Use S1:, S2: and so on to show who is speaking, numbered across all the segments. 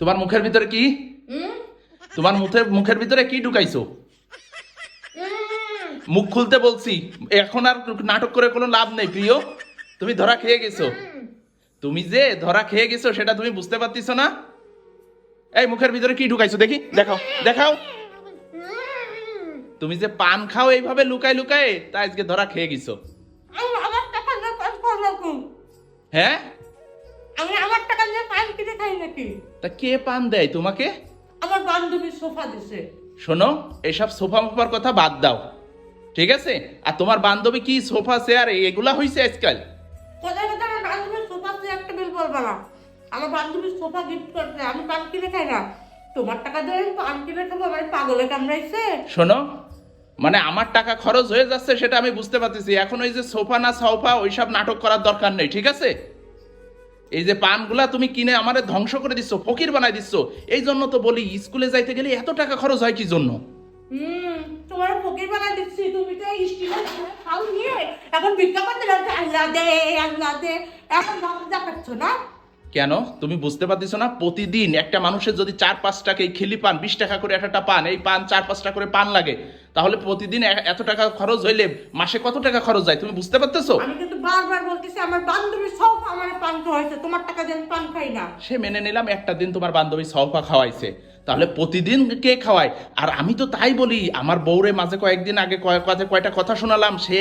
S1: তোমার মুখের ভিতরে কি? তোমার মুখের মুখের ভিতরে কি ঢুকাইছো? মুখ খুলতে বলছি এখন আর নাটক করে কোনো লাভ নেই প্রিয়। তুমি ধরা খেয়ে গেছো। তুমি যে ধরা খেয়ে গেছো সেটা তুমি বুঝতে পারতেছো না? এই মুখের ভিতরে কি ঢুকাইছো? দেখি দেখাও দেখাও। তুমি যে পান খাও এইভাবে লুকায় লুকায় তা আজকে ধরা খেয়ে গেছো। হ্যাঁ?
S2: নাকি?
S1: তা কে পান দেয় তোমাকে?
S2: আমার বান্ধবী সোফা দিছে।
S1: শোনো এসব সোফা মোফার কথা বাদ দাও। ঠিক আছে? আর তোমার বান্ধবী কি সোফা চেয়ার এগুলা হইছে আজকাল?
S2: কোথায় কোথায় আমার বান্ধবীর সোফা একটা বিল বলবে না। আমার বান্ধবীর সোফা গিফট করছে আমি পান কিনে খাই না। তোমার টাকা দিয়ে আমি পান কিনে খাব আমার পাগলে কামড়াইছে।
S1: শোনো মানে আমার টাকা খরচ হয়ে যাচ্ছে সেটা আমি বুঝতে পারতেছি। এখন ওই যে সোফা না সোফা ওইসব নাটক করার দরকার নেই ঠিক আছে? এই যে পানগুলা তুমি কিনে আমারে ধ্বংস করে দিচ্ছ, ফকির বানাই দিচ্ছ, এই জন্য তো বলি, স্কুলে যাইতে গেলে এত টাকা খরচ হয় কি জন্য?
S2: তোমার ফকির বানাই দিচ্ছি, তুমি তো এখন বিজ্ঞাপন দিলে আল্লাহ দে আল্লাহ দে, এখন ভাবতে পারছ না?
S1: কেন? তুমি বুঝতে পারতেছো না? প্রতিদিন একটা মানুষের যদি চার পাঁচ টাকা এই খিলি পান বিশ টাকা করে একটা পান এই পান চার পাঁচ টাকা করে পান লাগে তাহলে প্রতিদিন এত টাকা খরচ হইলে মাসে কত টাকা খরচ যায় তুমি বুঝতে পারতেছো?
S2: আমি কিন্তু বারবার বলতেছি আমার বান্ধবীর সব আমার পান খাওয়াইছে তোমার টাকা দিয়ে পান খাই না।
S1: সে মেনে নিলাম একটা দিন তোমার বান্ধবী সহপা খাওয়াইছে তাহলে প্রতিদিন কে খাওয়ায়? আর আমি তো তাই বলি আমার বউরে মাঝে কয়েকদিন আগে কয়েক কয়টা কথা শোনালাম সে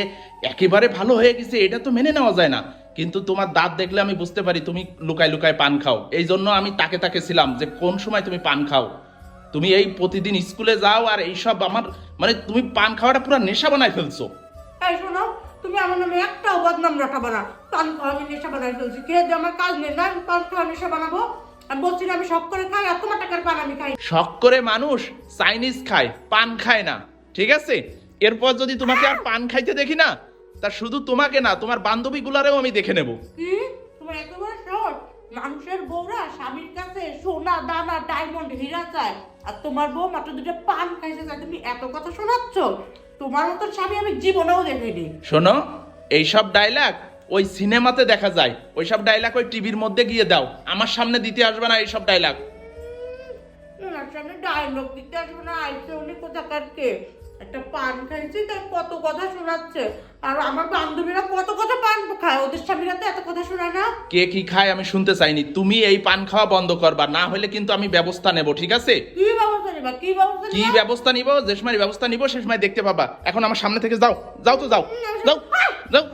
S1: একেবারে ভালো হয়ে গেছে এটা তো মেনে নেওয়া যায় না। কিন্তু তোমার দাঁত দেখলে আমি বুঝতে পারি তুমি লুকায় লুকায় পান খাও। এই জন্য আমি তাকে তাকে ছিলাম যে কোন সময় তুমি পান খাও। তুমি এই প্রতিদিন স্কুলে যাও আর এইসব আমার মানে তুমি পান খাওয়াটা পুরো নেশা বানায় ফেলছো।
S2: তাই শোনো তুমি আমার নামে একটাও বদনাম রটাবো না। পান খাওয়া আমি নেশা বানাই ফেলছি। কে যে আমার কাজ নেই না আমি পান খাওয়া নেশা বানাবো? আমি বলছি আমি সব করে খাই আর তোমার টাকার পান আমি খাই।
S1: শখ করে মানুষ চাইনিজ খায় পান খায় না। ঠিক আছে? এরপর যদি তোমাকে আর পান খাইতে দেখি না তা শুধু তোমাকে না তোমার বান্ধবীগুলারেও আমি দেখে নেব।
S2: কি? তোমার একেবারে শর্ট মানুষের বউরা স্বামীর কাছে সোনা দানা ডায়মন্ড হীরা চায় আর তোমার বউ মাত্র দুটো পান খাইছে চায়। তুমি এত কথা শোনাচ্ছ? তোমার মতো স্বামী আমি জীবনেও দেখিনি।
S1: শোনো এইসব ডায়লগ ওই সিনেমাতে দেখা যায়। ওইসব ডায়লগ ওই টিভির মধ্যে গিয়ে দাও। আমার সামনে দিতে আসবে না এইসব ডায়লগ
S2: সামনে ডায়লগ দিতে আসবে না আইসে উনি কোথাকার কে একটা পান খাইছি তাই কত কথা শোনাচ্ছে। আর আমার বান্ধবীরা কত কথা পান খায় ওদের স্বামীরা তো এত কথা শোনায় না।
S1: কে কি খায় আমি শুনতে চাইনি। তুমি এই পান খাওয়া বন্ধ করবা না হলে কিন্তু আমি ব্যবস্থা নেব ঠিক আছে?
S2: কি ব্যবস্থা নিবা কি ব্যবস্থা
S1: কি
S2: নিবা?
S1: ব্যবস্থা নিব? যে সময় ব্যবস্থা নিব সে সময় দেখতে পাবা। এখন আমার সামনে থেকে যাও যাও তো যাও। যাও যাও।